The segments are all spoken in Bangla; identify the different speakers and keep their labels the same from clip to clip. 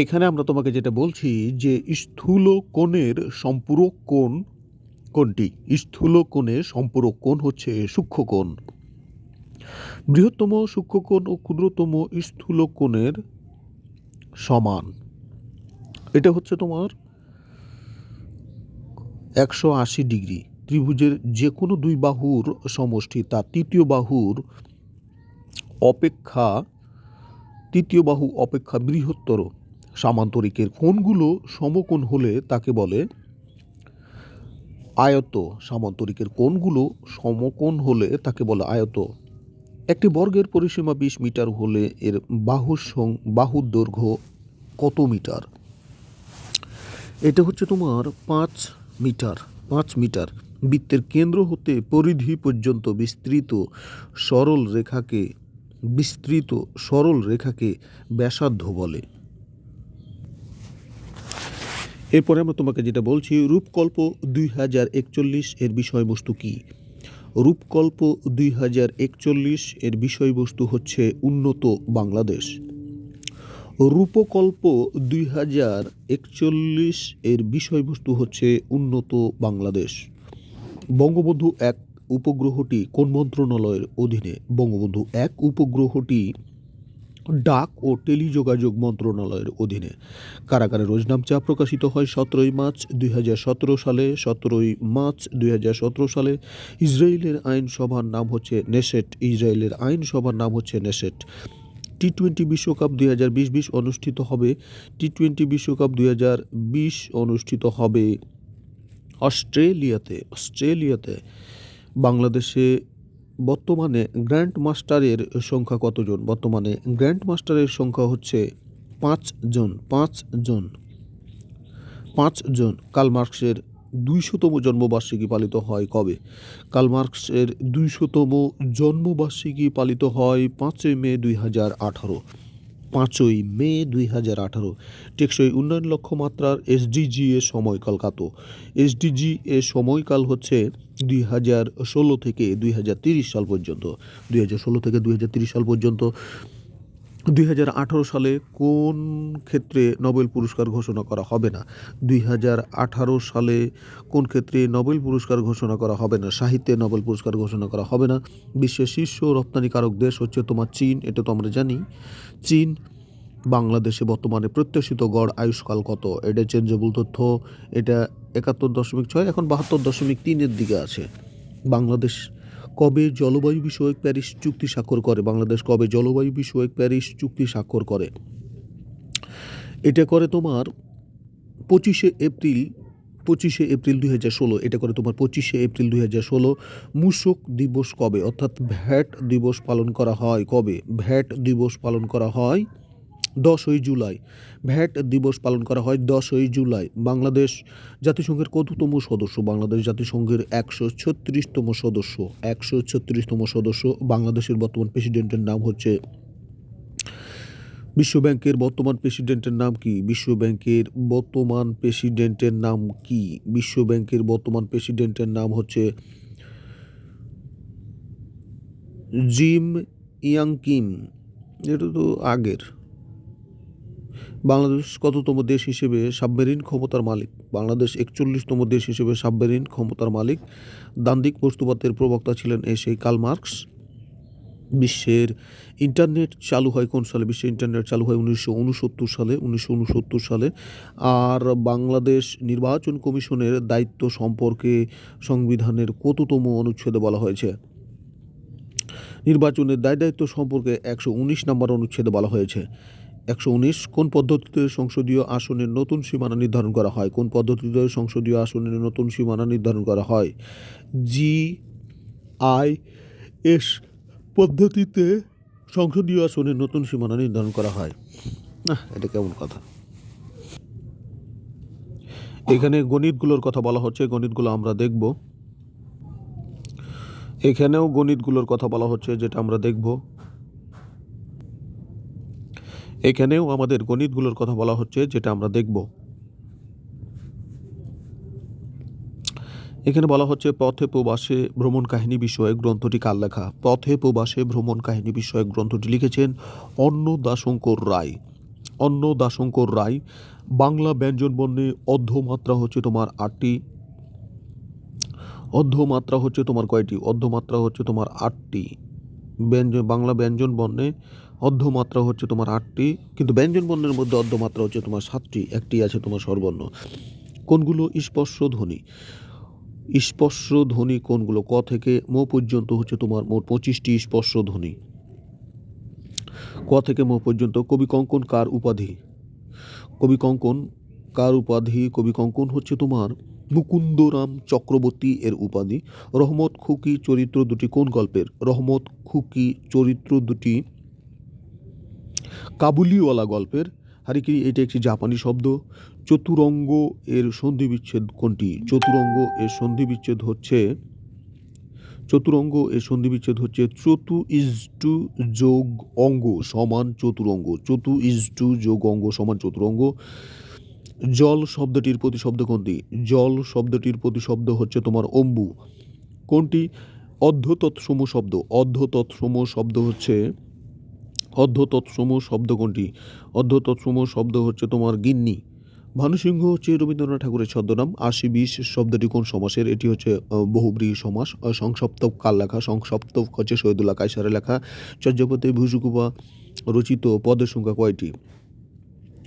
Speaker 1: এখানে আমরা তোমাকে যেটা বলছি যে স্থূল কোণের সম্পূরক কোণ কোনটি স্থূল কোণের সম্পূরক কোণ হচ্ছে সূক্ষ্ম কোণ। বৃহত্তম সূক্ষ্ম কোণ ও ক্ষুদ্রতম স্থূল কোণের সমান। এটা হচ্ছে তোমার একশো আশি ডিগ্রি। ত্রিভুজের যে কোনো দুই বাহুর সমষ্টি, তা তৃতীয় বাহুর অপেক্ষা, তৃতীয় বাহু অপেক্ষা বৃহত্তর। সামান্তরিকের কোণগুলো সমকোণ হলে তাকে বলে আয়ত। সামান্তরিকের কোণগুলো সমকোণ হলে তাকে বলে আয়ত। একটি বর্গের পরিসীমা বিশ মিটার হলে এর বাহুর সং, বাহুর দৈর্ঘ্য কত মিটার? এটা হচ্ছে তোমার পাঁচ মিটার পাঁচ মিটার। বৃত্তের কেন্দ্র হতে পরিধি পর্যন্ত বিস্তৃত সরল রেখাকে, বিস্তৃত সরল রেখাকে ব্যাসার্ধ বলে। এরপরে আমরা তোমাকে যেটা বলছি, রূপকল্প দুই হাজার একচল্লিশ এর বিষয়বস্তু কি? রূপকল্প দুই হাজার একচল্লিশ এর বিষয়বস্তু হচ্ছে উন্নত বাংলাদেশ। রূপকল্প দুই হাজার একচল্লিশ এর বিষয়বস্তু হচ্ছে উন্নত বাংলাদেশ। বঙ্গবন্ধু এক উপগ্রহটি কোন মন্ত্রণালয়ের অধীনে? বঙ্গবন্ধু এক উপগ্রহটি ডাক ও টেলিযোগাযোগ মন্ত্রণালয়ের অধীনে। কারাগারে রোজনাম রোজনামচা প্রকাশিত হয় সতেরোই মার্চ দুই হাজার সতেরো সালে। সতেরোই মার্চ দুই হাজার সতেরো সালে ইসরায়েলের আইনসভার নাম হচ্ছে নেসেট। ইসরায়েলের আইনসভার নাম হচ্ছে নেসেট। টি টোয়েন্টি বিশ্বকাপ দুই হাজার বিশ বিশ অনুষ্ঠিত হবে। টি টোয়েন্টি বিশ্বকাপ দুই হাজার বিশ অনুষ্ঠিত হবে অস্ট্রেলিয়াতে। অস্ট্রেলিয়াতে। বাংলাদেশে বর্তমানে গ্র্যান্ড মাস্টারের সংখ্যা কতজন? বর্তমানে গ্র্যান্ড মাস্টারের সংখ্যা হচ্ছে পাঁচ জন পাঁচ জন পাঁচ জন। কার্ল মার্কসের দুইশতম জন্মবার্ষিকী পালিত হয় কবে? কালমার্কসের দুইশতম জন্মবার্ষিকী পালিত হয় পাঁচই মে দুই হাজার আঠারো। পাঁচই মে দুই হাজার আঠারো। টেকসই উন্নয়ন লক্ষ্যমাত্রার এসডিজি এ সময়কাল কাত? এসডিজি এ সময়কাল হচ্ছে দুই হাজার ষোলো থেকে দুই হাজার তিরিশ সাল পর্যন্ত। দুই হাজার ষোলো থেকে দুই হাজার তিরিশ সাল পর্যন্ত দুই হাজার আঠারো সালে কোন ক্ষেত্রে নোবেল পুরস্কার ঘোষণা করা হবে না? দুই হাজার আঠারো সালে কোন ক্ষেত্রে নোবেল পুরস্কার ঘোষণা করা হবে না? সাহিত্যে নোবেল পুরস্কার ঘোষণা করা হবে না। বিশ্বের শীর্ষ রপ্তানিকারক দেশ হচ্ছে তোমার চীন। এটা তো আমরা জানি। চীন বাংলাদেশে বর্তমানে প্রত্যাশিত গড় আয়ুষ্কাল কত? এটা চেঞ্জেবল তথ্য। এটা একাত্তর দশমিক ছয়, এখন বাহাত্তর দশমিক তিনের দিকে আছে। বাংলাদেশ কবে জলবায়ু বিষয়ক প্যারিস চুক্তি স্বাক্ষর করে? বাংলাদেশ কবে জলবায়ু বিষয়ক প্যারিস চুক্তি স্বাক্ষর করে? এটা করে তোমার পঁচিশে এপ্রিল পঁচিশে এপ্রিল দুই হাজার ষোলো। এটা করে তোমার পঁচিশে এপ্রিল দুই হাজার ষোলো মূষক দিবস কবে? অর্থাৎ ভ্যাট দিবস পালন করা হয় কবে? ভ্যাট দিবস পালন করা হয় দশই জুলাই। ভ্যাট দিবস পালন করা হয় দশই জুলাই। বাংলাদেশ জাতিসংঘের কততম সদস্য? বাংলাদেশ জাতিসংঘের একশো ছত্রিশতম সদস্য। একশো ছত্রিশতম সদস্য। বাংলাদেশের বর্তমান প্রেসিডেন্টের নাম হচ্ছে বিশ্বব্যাংকের বর্তমান প্রেসিডেন্টের নাম কি? বিশ্বব্যাংকের বর্তমান প্রেসিডেন্টের নাম কি? বিশ্বব্যাংকের বর্তমান প্রেসিডেন্টের নাম হচ্ছে জিম ইয়াং কিম এটা তো আগের। বাংলাদেশ কততম দেশ হিসেবে সাবমেরিন ক্ষমতার মালিক? বাংলাদেশ একচল্লিশতম দেশ হিসেবে সাবমেরিন ক্ষমতার মালিক। দান্দিক বস্তুবাদের প্রবক্তা ছিলেন এ সেই বিশ্বের ইন্টারনেট চালু হয় কোন সালে? বিশ্বের ইন্টারনেট চালু হয় উনিশশো উনসত্তর সালে, উনিশশো উনসত্তর সালে। আর বাংলাদেশ নির্বাচন কমিশনের দায়িত্ব সম্পর্কে সংবিধানের কততম অনুচ্ছেদে বলা হয়েছে? নির্বাচনের দায় দায়িত্ব সম্পর্কে একশো উনিশ নম্বর অনুচ্ছেদে বলা হয়েছে। একশো উনিশ, কোন পদ্ধতিতে সংসদীয় আসনের নতুন সীমানা নির্ধারণ করা হয়? কোন পদ্ধতিতে সংসদীয় আসনের নতুন সীমানা নির্ধারণ করা হয়? জি আই এস পদ্ধতিতে সংসদীয় আসনের নতুন সীমানা নির্ধারণ করা হয়। না এটা কেমন কথা? এখানে গণিতগুলোর কথা বলা হচ্ছে, গণিতগুলো আমরা দেখব। এখানেও গণিতগুলোর কথা বলা হচ্ছে, যেটা আমরা দেখব। এখানেও আমাদের গণিতগুলোর কথা বলা হচ্ছে, যেটা আমরা দেখব। এখানে বলা হচ্ছে, পথে প্রবাসে ভ্রমণ কাহিনী বিষয়ক গ্রন্থটি কার লেখা? পথে প্রবাসে ভ্রমণ কাহিনী বিষয়ক গ্রন্থটি লিখেছেন অন্ন দাশঙ্কর রায়। অন্ন দাশঙ্কর রায়, বাংলা ব্যঞ্জন বর্ণে অর্ধমাত্রা হচ্ছে তোমার আটটি, অর্ধমাত্রা হচ্ছে তোমার কয়টি? অর্ধমাত্রা হচ্ছে তোমার আটটি। ব্যঞ্জন বাংলা ব্যঞ্জন বর্ণে অর্ধমাত্রা হচ্ছে তোমার আটটি, কিন্তু ব্যঞ্জন বর্ণের মধ্যে অর্ধমাত্রা হচ্ছে তোমার সাতটি, একটি আছে তোমার স্বরবর্ণ। কোনগুলো স্পর্শ ধ্বনি? স্পর্শ ধ্বনি কোনগুলো? ক থেকে ম পর্যন্ত হচ্ছে তোমার মোট পঁচিশটি স্পর্শ ধ্বনি। ক থেকে ম পর্যন্ত কবি কঙ্কন কার উপাধি? কবি কঙ্কন কার উপাধি? কবি কঙ্কন হচ্ছে তোমার মুকুন্দরাম চক্রবর্তী এর উপাধি। রহমত খুকি চরিত্র দুটি কোন গল্পের? রহমত খুকি চরিত্র দুটি কাবুলিওয়ালা গল্পের হারিকিরি এটা একটি জাপানি শব্দ। চতুরঙ্গ এর সন্ধি বিচ্ছেদ কোনটি? চতুরঙ্গ এর সন্ধি বিচ্ছেদ হচ্ছে, চতুরঙ্গ এর সন্ধি বিচ্ছেদ হচ্ছে চতু ইজ টু যোগ অঙ্গ সমান চতুরঙ্গ। চতু ইজ টু যোগ অঙ্গ সমান চতুরঙ্গ। জল শব্দটির প্রতিশব্দ কোনটি? জল শব্দটির প্রতিশব্দ হচ্ছে তোমার অম্বু। কোনটি? অর্ধ তৎসম শব্দ। অর্ধ তৎসম শব্দ হচ্ছে অর্ধ তৎসম শব্দ কোনটি অর্ধ তৎসম শব্দ হচ্ছে তোমার গিন্নি। ভানুসিংহ হচ্ছে রবীন্দ্রনাথ ঠাকুরের ছদ্মনাম। আশি বিশ শব্দটি কোন সমাসের? এটি হচ্ছে আহ, বহুব্রীহি সমাস আহ, সংসপ্তক কাল লেখা সংসপ্তক হচ্ছে শহীদুল্লাহ কায়সারের লেখা চর্যাপতি ভুসুকুপা রচিত পদের সংখ্যা কয়টি?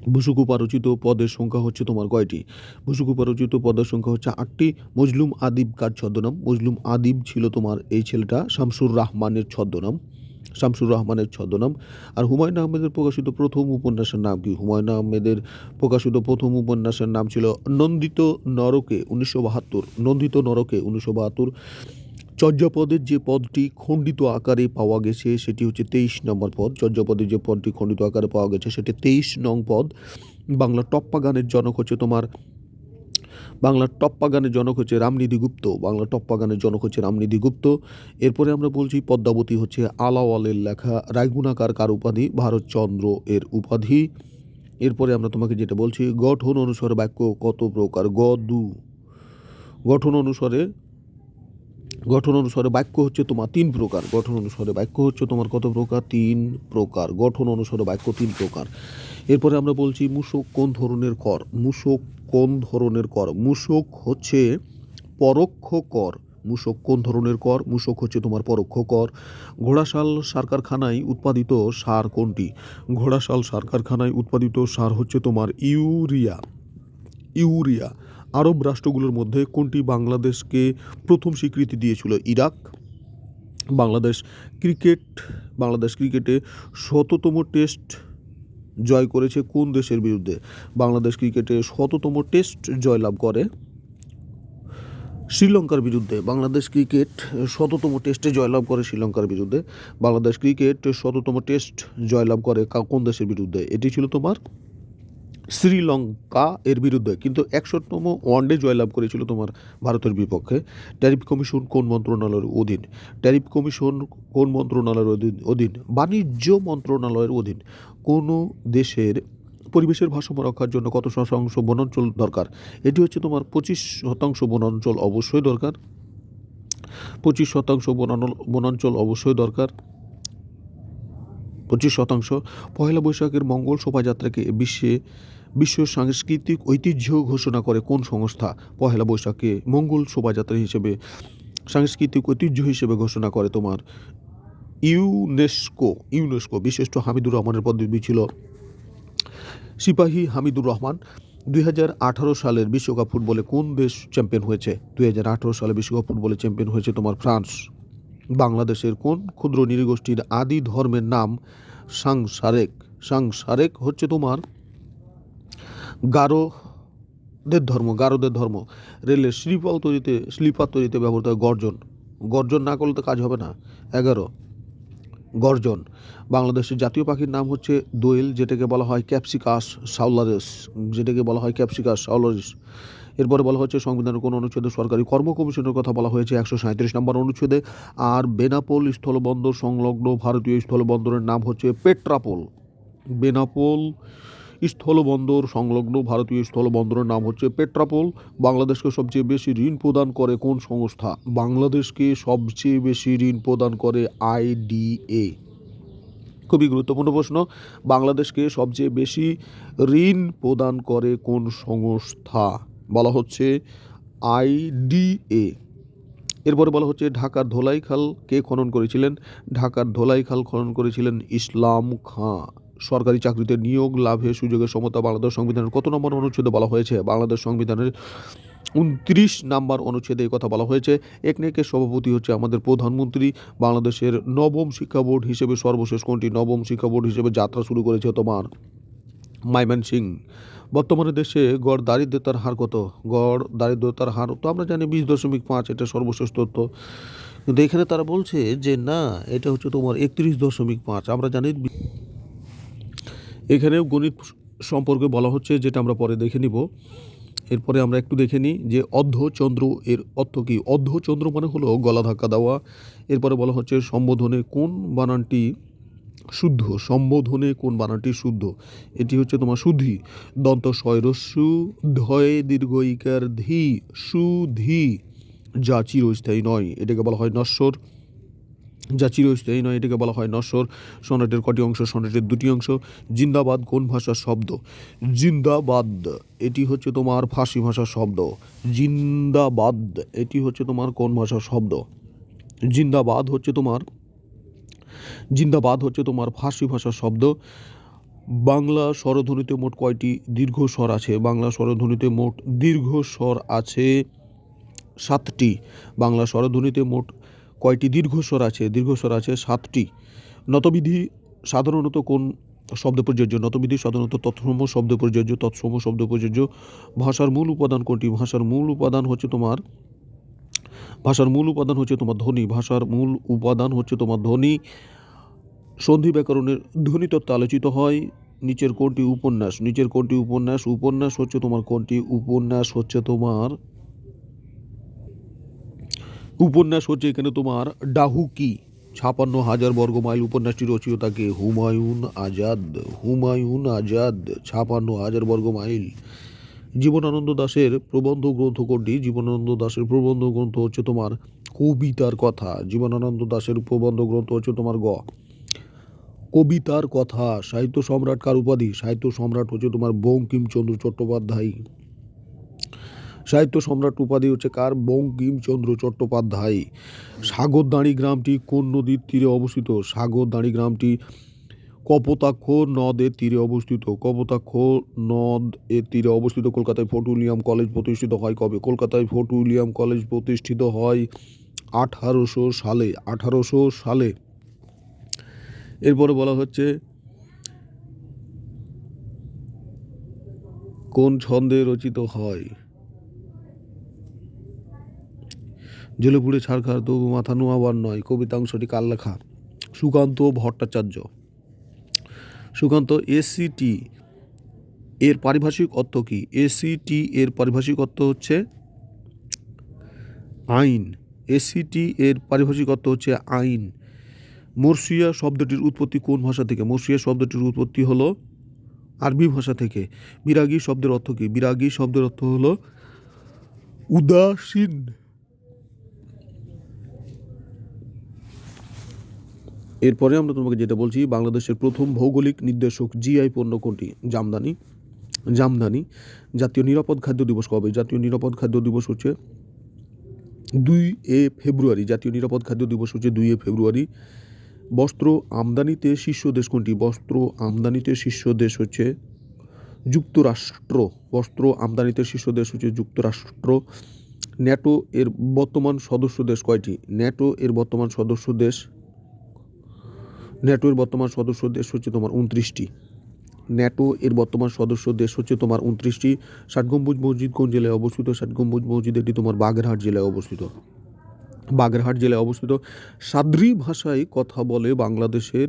Speaker 1: ভুসুকুপা রচিত পদের সংখ্যা হচ্ছে তোমার কয়টি? ভুসুকুপা রচিত পদের সংখ্যা হচ্ছে আটটি। মজলুম আদিব কার ছদ্মনাম। মজলুম আদিব ছিল তোমার এই ছেলেটা শামসুর রহমানের ছদ্মনাম। শামসুর রহমানের ছদ্মনাম। আর হুমায়ুন আহমেদের প্রকাশিত প্রথম উপন্যাসের নাম কি? হুমায়ুন আহমেদের প্রকাশিত প্রথম উপন্যাসের নাম ছিল নন্দিত নরকে উনিশশো বাহাত্তর। নন্দিত নরকে উনিশশো বাহাত্তর। চর্যাপদের যে পদটি খণ্ডিত আকারে পাওয়া গেছে, সেটি হচ্ছে তেইশ নম্বর পদ। চর্যাপদের যে পদটি খণ্ডিত আকারে পাওয়া গেছে, সেটি তেইশ নং পদ। বাংলা টপ্পা গানের জনক হচ্ছে তোমার বাংলার টপ্পা গানের জনক হচ্ছে রামনিধি গুপ্ত বাংলা টপ্পা গানের জনক হচ্ছে রামনিধি গুপ্ত। এরপরে আমরা বলছি পদ্মাবতী হচ্ছে আলাওয়ালের লেখা, রায়গুণাকার কার উপাধি? ভারতচন্দ্র এর উপাধি। এরপরে আমরা তোমাকে যেটা বলছি, গঠন অনুসারে বাক্য কত প্রকার? গ, দু। গঠন অনুসারে গঠন অনুসারে বাক্য হচ্ছে তোমার তিন প্রকার। গঠন অনুসারে বাক্য হচ্ছে তোমার কত প্রকার? তিন প্রকার। গঠন অনুসারে বাক্য তিন প্রকার। এরপরে আমরা বলছি মূষক কোন ধরনের কর মূসক কোন ধরনের কর? মূসক হচ্ছে পরোক্ষ কর। মূসক কোন ধরনের কর? মূসক হচ্ছে তোমার পরোক্ষ কর। ঘোড়াশাল সার কারখানায় উৎপাদিত সার কোনটি? ঘোড়াশাল সার কারখানায় উৎপাদিত সার হচ্ছে তোমার ইউরিয়া। ইউরিয়া। আরব রাষ্ট্রগুলোর মধ্যে কোনটি বাংলাদেশকে প্রথম স্বীকৃতি দিয়েছিল? ইরাক। বাংলাদেশ ক্রিকেট। বাংলাদেশ ক্রিকেটে শততম টেস্ট জয় করেছে কোন দেশের বিরুদ্ধে? বাংলাদেশ ক্রিকেটে শততম টেস্ট জয়লাভ করে শ্রীলঙ্কার বিরুদ্ধে। বাংলাদেশ ক্রিকেট শততম টেস্টে জয়লাভ করে শ্রীলঙ্কার বিরুদ্ধে। বাংলাদেশ ক্রিকেট শততম টেস্ট জয়লাভ করে কোন দেশের বিরুদ্ধে? এটি ছিল তোমার শ্রীলঙ্কা এর বিরুদ্ধে। কিন্তু একশোতম ওয়ানডে জয়লাভ করেছিল তোমার ভারতের বিপক্ষে। ট্যারিফ কমিশন কোন মন্ত্রণালয়ের অধীন? ট্যারিফ কমিশন কোন মন্ত্রণালয়ের অধীন বাণিজ্য মন্ত্রণালয়ের অধীন। কোনো দেশের পরিবেশের ভারসাম্য রক্ষার জন্য কত শতাংশ বনাঞ্চল দরকার? এটি হচ্ছে তোমার পঁচিশ শতাংশ বনাঞ্চল অবশ্যই দরকার। পঁচিশ শতাংশ বনাঞ্চল অবশ্যই দরকার। পঁচিশ শতাংশ। পয়লা বৈশাখের মঙ্গল শোভাযাত্রাকে বিশ্বে, বিশ্ব সাংস্কৃতিক ঐতিহ্য ঘোষণা করে কোন সংস্থা? পয়লা বৈশাখকে মঙ্গল শোভাযাত্রা হিসেবে, সাংস্কৃতিক ঐতিহ্য হিসেবে ঘোষণা করে তোমার ইউনেস্কো ইউনেস্কো, বিশিষ্ট হামিদুর রহমানের পদবি ছিল সিপাহী হামিদুর রহমান। দুই হাজার আঠারো সালের বিশ্বকাপ ফুটবলে কোন দেশ চ্যাম্পিয়ন হয়েছে? দুই হাজার আঠেরো সালে বিশ্বকাপ ফুটবলে চ্যাম্পিয়ন হয়েছে তোমার ফ্রান্স। বাংলাদেশের কোন ক্ষুদ্র নৃগোষ্ঠীর আদি ধর্মের নাম সাংসারেক? সাংসারেক হচ্ছে তোমার গারোদের ধর্ম গারোদের ধর্ম। রেলের স্লিপার তৈরিতে স্লিপার তৈরিতে ব্যবহৃত হয় গর্জন। গর্জন না করলে তো কাজ হবে না। এগারো, গর্জন। বাংলাদেশের জাতীয় পাখির নাম হচ্ছে দোয়েল, যেটাকে বলা হয় ক্যাপসিকাস সাউলারেস যেটাকে বলা হয় ক্যাপসিকাস সাউলারিস এরপরে বলা হচ্ছে সংবিধানের কোন অনুচ্ছেদে সরকারি কর্ম কমিশনের কথা বলা হয়েছে, একশো সাঁত্রিশ নম্বর অনুচ্ছেদে। আর বেনাপোল স্থলবন্দর সংলগ্ন ভারতীয় স্থলবন্দরের নাম হচ্ছে পেট্রাপোল। বেনাপোল স্থলবন্দর সংলগ্ন ভারতীয় স্থলবন্দরের নাম হচ্ছে পেট্রাপোল। বাংলাদেশকে সবচেয়ে বেশি ঋণ প্রদান করে কোন সংস্থা? বাংলাদেশকে সবচেয়ে বেশি ঋণ প্রদান করে আইডিএ খুবই গুরুত্বপূর্ণ প্রশ্ন। বাংলাদেশকে সবচেয়ে বেশি ঋণ প্রদান করে কোন সংস্থা? বলা হচ্ছে আইডিএ এরপরে বলা হচ্ছে ঢাকার ধোলাই খাল কে খনন করেছিলেন? ঢাকার ধোলাই খাল খনন করেছিলেন ইসলাম খাঁ। সরকারি চাকরিতে নিয়োগ লাভের সুযোগের সমতা, বাংলাদেশ সংবিধানের কত নম্বর অনুচ্ছেদে বলা হয়েছে? বাংলাদেশ সংবিধানের উনত্রিশ নাম্বার অনুচ্ছেদে এই কথা বলা হয়েছে। একনেকের সভাপতি হচ্ছে আমাদের প্রধানমন্ত্রী। বাংলাদেশের নবম শিক্ষা বোর্ড হিসেবে সর্বশেষ কোনটি? নবম শিক্ষা বোর্ড হিসেবে যাত্রা শুরু করেছে তোমার মাইমান সিং বর্তমানে দেশে গড় দারিদ্রতার হার কত? গড় দারিদ্রতার হার তো আমরা জানি বিশ দশমিক পাঁচ, এটা সর্বশেষ তথ্য। কিন্তু এখানে তারা বলছে যে, না, এটা হচ্ছে তোমার একত্রিশ দশমিক পাঁচ। আমরা জানি এখানেও গণিত সম্পর্কে বলা হচ্ছে, যেটা আমরা পরে দেখে নিব। এরপরে আমরা একটু দেখে নিই যে, অর্ধচন্দ্র এর অর্থ কী? অর্ধচন্দ্র মানে হলো গলা ধাক্কা দেওয়া। এরপরে বলা হচ্ছে, সম্বোধনে কোন বানানটি শুদ্ধ, সম্বোধনে কোন বানানটি শুদ্ধ? এটি হচ্ছে তোমার সুধি। দন্ত শয়রস্যু ধয়ে দীর্ঘইকার ধি, সুধি। যা চিরস্থায়ী নয়, এটাকে বলা হয় নশ্বর। যা চিরস্থায়ী নয়, এটাকে বলা হয় নশ্বর। সনেটের কটি অংশ সনেটের দুটি অংশ। জিন্দাবাদ কোন ভাষার শব্দ? জিন্দাবাদ, এটি হচ্ছে তোমার ফার্সি ভাষার শব্দ। জিন্দাবাদ, এটি হচ্ছে তোমার কোন ভাষার শব্দ? জিন্দাবাদ হচ্ছে তোমার জিন্দাবাদ হচ্ছে তোমার ফার্সি ভাষার শব্দ। বাংলা স্বরধ্বনিতে মোট কয়টি দীর্ঘ স্বর আছে? বাংলা স্বরধ্বনিতে মোট দীর্ঘ স্বর আছে সাতটি। বাংলা স্বরধ্বনিতে মোট কয়টি দীর্ঘস্বর আছে? দীর্ঘস্বর আছে সাতটি। নতবিধি সাধারণত কোন শব্দ প্রযোজ্য? নতবিধি সাধারণত তৎসম শব্দ প্রযোজ্য, তৎসম শব্দ প্রযোজ্য। ভাষার মূল উপাদান কোনটি? ভাষার মূল উপাদান হচ্ছে তোমার, ভাষার মূল উপাদান হচ্ছে তোমার ধ্বনি। ভাষার মূল উপাদান হচ্ছে তোমার ধ্বনি। সন্ধি ব্যাকরণের ধ্বনিতত্ত্ব আলোচিত হয়, নিচের কোনটি উপন্যাস, নিচের কোনটি উপন্যাস উপন্যাস হচ্ছে তোমার কোনটি উপন্যাস হচ্ছে তোমার, উপন্যাস হচ্ছে এখানে তোমার ডাহুকি ছাপান্ন হাজার বর্গ মাইল উপন্যাসটি রচিতাকে হুমায়ুন আজাদ হুমায়ুন আজাদ, ছাপান্ন হাজার বর্গ মাইল। জীবনানন্দ দাশের প্রবন্ধ গ্রন্থ কোনটি? জীবনানন্দ দাশের প্রবন্ধ গ্রন্থ হচ্ছে তোমার কবিতার কথা। জীবনানন্দ দাশের প্রবন্ধ গ্রন্থ হচ্ছে তোমার গ। কবিতার কথা, সাহিত্য সম্রাট কার উপাধি? সাহিত্য সম্রাট হচ্ছে তোমার বঙ্কিমচন্দ্র চট্টোপাধ্যায়। সাহিত্য সম্রাট উপাধি হচ্ছে কার? বঙ্কিমচন্দ্র চট্টোপাধ্যায়। সাগরদাঁড়ি গ্রামটি কোন নদীর তীরে অবস্থিত? সাগরদাঁড়ি গ্রামটি কপোতাক্ষ নদের তীরে অবস্থিত। কপোতাক্ষ নদ এর তীরে অবস্থিত। কলকাতায় ফোর্ট উইলিয়াম কলেজ প্রতিষ্ঠিত হয় কবে? কলকাতায় ফোর্ট উইলিয়াম কলেজ প্রতিষ্ঠিত হয় আঠারোশো সালে। আঠারোশো সালে এরপরে বলা হচ্ছে, কোন ছন্দে রচিত হয়? পুড়ে ছাড়খার তবু মাথা নোয়াবার নয়, কবিতাংশটি কার লেখা? সুকান্ত ভট্টাচার্য। সুকান্ত, এসিটি এর পারিভাষিক অর্থ কি? এসিটি এর পারিভাষিক অর্থ হচ্ছে আইন। এসিটি এর পারিভাষিক অর্থ হচ্ছে আইন। মর্সিয়া শব্দটির উৎপত্তি কোন ভাষা থেকে? মর্সিয়া শব্দটির উৎপত্তি হলো আরবি ভাষা থেকে। বিরাগী শব্দের অর্থ কী? বিরাগী শব্দের অর্থ হলো উদাসীন। এরপরে আমরা তোমাকে যেটা বলছি, বাংলাদেশের প্রথম ভৌগোলিক নির্দেশক জিআই পণ্য কোনটি? জামদানি। জামদানি জাতীয় নিরাপদ খাদ্য দিবস কবে? জাতীয় নিরাপদ খাদ্য দিবস হচ্ছে দুই এ ফেব্রুয়ারি। জাতীয় নিরাপদ খাদ্য দিবস হচ্ছে দুই এ ফেব্রুয়ারি। বস্ত্র আমদানিতে শীর্ষ দেশ কোনটি? বস্ত্র আমদানিতে শীর্ষ দেশ হচ্ছে যুক্তরাষ্ট্র। বস্ত্র আমদানিতে শীর্ষ দেশ হচ্ছে যুক্তরাষ্ট্র। ন্যাটো এর বর্তমান সদস্য দেশ কয়টি? ন্যাটো এর বর্তমান সদস্য দেশ, ন্যাটো এর বর্তমান সদস্য দেশ হচ্ছে তোমার উনত্রিশটি। ন্যাটো এর বর্তমান সদস্য দেশ হচ্ছে তোমার উনত্রিশটি। ষাট গম্বুজ মসজিদ কোন জেলায় অবস্থিত? ষাট গম্বুজ মসজিদ এটি তোমার বাগেরহাট জেলায় অবস্থিত। বাগেরহাট জেলায় অবস্থিত সাদ্রি ভাষায় কথা বলে বাংলাদেশের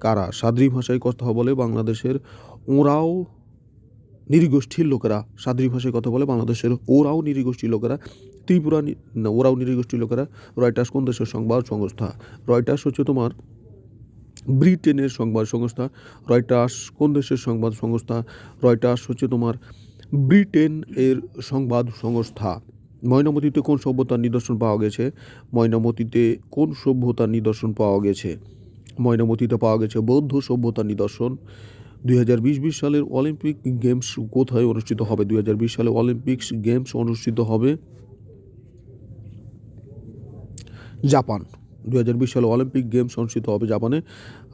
Speaker 1: কারা? সাদ্রি ভাষায় কথা বলে বাংলাদেশের ওরাও নৃগোষ্ঠীর লোকেরা। সাদ্রি ভাষায় কথা বলে বাংলাদেশের ওরাও নিরীগোষ্ঠীর লোকেরা। ত্রিপুরা ওরাও নৃগোষ্ঠীর লোকেরা। রয়টার্স কোন দেশের সংবাদ সংস্থা? রয়টার্স হচ্ছে তোমার ব্রিটেনের সংবাদ সংস্থা। রয়টার্স কোন দেশের সংবাদ সংস্থা? রয়টার্স হচ্ছে তোমার ব্রিটেন এর সংবাদ সংস্থা। ময়নামতিতে কোন সভ্যতার নিদর্শন পাওয়া গেছে? ময়নামতিতে কোন সভ্যতার নিদর্শন পাওয়া গেছে? ময়নামতিতে পাওয়া গেছে বৌদ্ধ সভ্যতার নিদর্শন। দুই হাজার বিশ বিশ সালের অলিম্পিক গেমস কোথায় অনুষ্ঠিত হবে? দুই হাজার বিশ সালে অলিম্পিক্স গেমস অনুষ্ঠিত হবে জাপান। দু হাজার বিশ সালে অলিম্পিক গেমস অনুষ্ঠিত হবে জাপানে।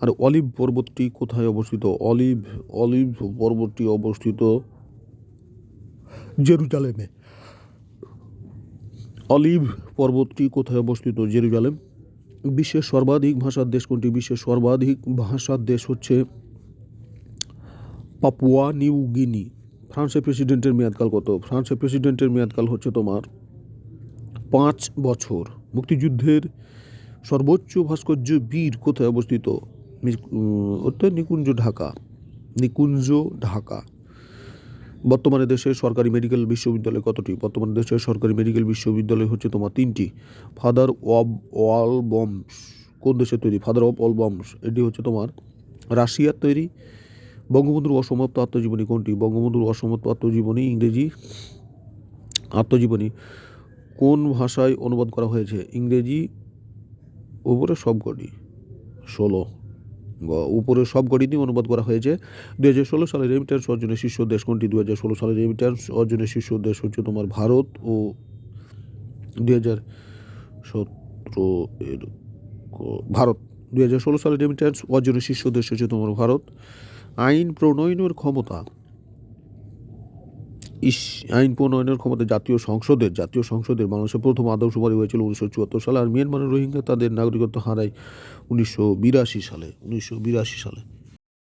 Speaker 1: আর অলিভ পর্বতটি কোথায় অবস্থিত? অলিভ অলিভ পর্বতটি অবস্থিত জেরুজালেমে। অলিভ পর্বতটি কোথায় অবস্থিত? জেরুজালেম। বিশ্বের সর্বাধিক ভাষার দেশ কোনটি? বিশ্বের সর্বাধিক ভাষার দেশ হচ্ছে পাপুয়া নিউ গিনি। ফ্রান্সের প্রেসিডেন্টের মেয়াদকাল কত? ফ্রান্সের প্রেসিডেন্টের মেয়াদকাল হচ্ছে তোমার পাঁচ বছর। মুক্তিযুদ্ধের সর্বোচ্চ ভাস্কর্য বীর কোথায় অবস্থিত? ওটা নিকুঞ্জ ঢাকা। নিকুঞ্জ ঢাকা। বর্তমানে দেশের সরকারি মেডিকেল বিশ্ববিদ্যালয় কতটি? বর্তমানে দেশের সরকারি মেডিকেল বিশ্ববিদ্যালয় হচ্ছে তোমার তিনটি। ফাদার অব অল বম্বস কোন দেশের তৈরি? ফাদার অফ অল বম্বস এটি হচ্ছে তোমার রাশিয়ার তৈরি। বঙ্গবন্ধুর অসমাপ্ত আত্মজীবনী কোনটি? বঙ্গবন্ধুর অসমাপ্ত আত্মজীবনী ইংরেজি আত্মজীবনী। কোন ভাষায় অনুবাদ করা হয়েছে? ইংরেজি উপরে সবকটি। ষোলো। বা সব সবকটিতেই অনুবাদ করা হয়েছে। দু হাজার ষোলো সালের রেমিটেন্স অর্জনের শীর্ষ দেশ কোনটি? দু হাজার ষোলো সালের রেমিটেন্স অর্জনের শীর্ষ দেশ হচ্ছে তোমার ভারত ও দু হাজার সতেরো এর ভারত। দু হাজার ষোলো সালের রেমিটেন্স অর্জনের শীর্ষ দেশ হচ্ছে তোমার ভারত। আইন প্রণয়নের ক্ষমতা ইস, আইন প্রণয়নের ক্ষমতা জাতীয় সংসদের জাতীয় সংসদের বাংলাদেশের প্রথম আদমশুমারি হয়েছিল উনিশশো চুয়াত্তর সালে, আর মিয়ানমারের রোহিঙ্গা তাদের নাগরিকত্ব হারায় উনিশশো বিরাশি সালে, উনিশশো বিরাশি সালে।